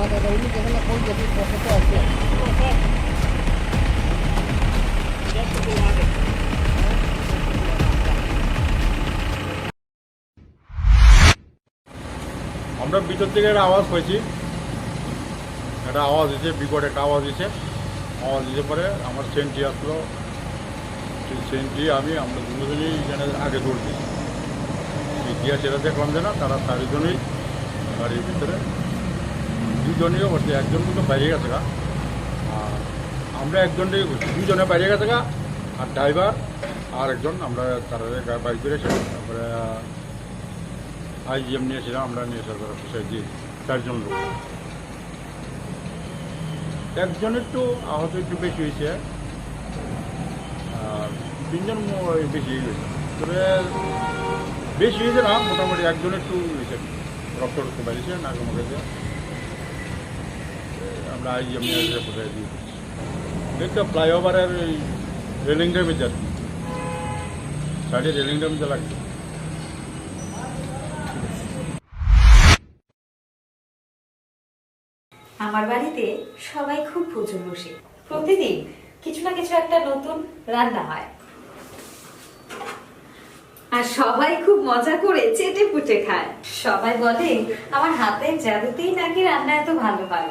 উনি যেখানে কোন আছে আমরা ভিতর থেকে একটা আওয়াজ পেয়েছি একটা আওয়াজ দিচ্ছে বিকট একটা আওয়াজ দিচ্ছে আওয়াজ দিতে পরে আমার সেন্টি আসলো। সেই সেন্টটি আমি, আমরা দুজনেই এখানে আগে দৌড়ছি। দিয়েছি ইতিহাস সেটা দেখলাম যে না, তারা চারিজনই গাড়ির ভিতরে দুজনেও বসে একজন কিন্তু বাইরে গেছে গা। আর আমরা একজনটাই বসছি দুজনে বাইরে গেছে গা, আর ড্রাইভার আর একজন, আমরা তারা বাইক করেছিলাম তারপরে আইজিএম নিয়েছিলাম, আমরা নিয়ে তারা পুষাই দিয়ে চারজন লোক। একজন একটু আহত একটু বেশি হয়েছে, আর তিনজন বেশি হয়েছে তবে বেশি হয়েছে না, মোটামুটি একজন একটু হয়েছে। রক্ত রক্ত বেরিয়েছে নাকে মুখে আমরা নিয়ে এসে পুষাই দিয়ে দেখতে ফ্লাইওভারের রেলিংটার মধ্যে আর কি সাইডে রেলিংটার মধ্যে লাগছে। আমার বাড়িতে সবাই খুব প্রচুর বসে। প্রতিদিন কিছু না কিছু একটা নতুন রান্না হয়। আর সবাই খুব মজা করে চেটে পুটে খায়। সবাই বলে, আমার হাতের জাদুতেই নাকি রান্না এত ভালো হয়।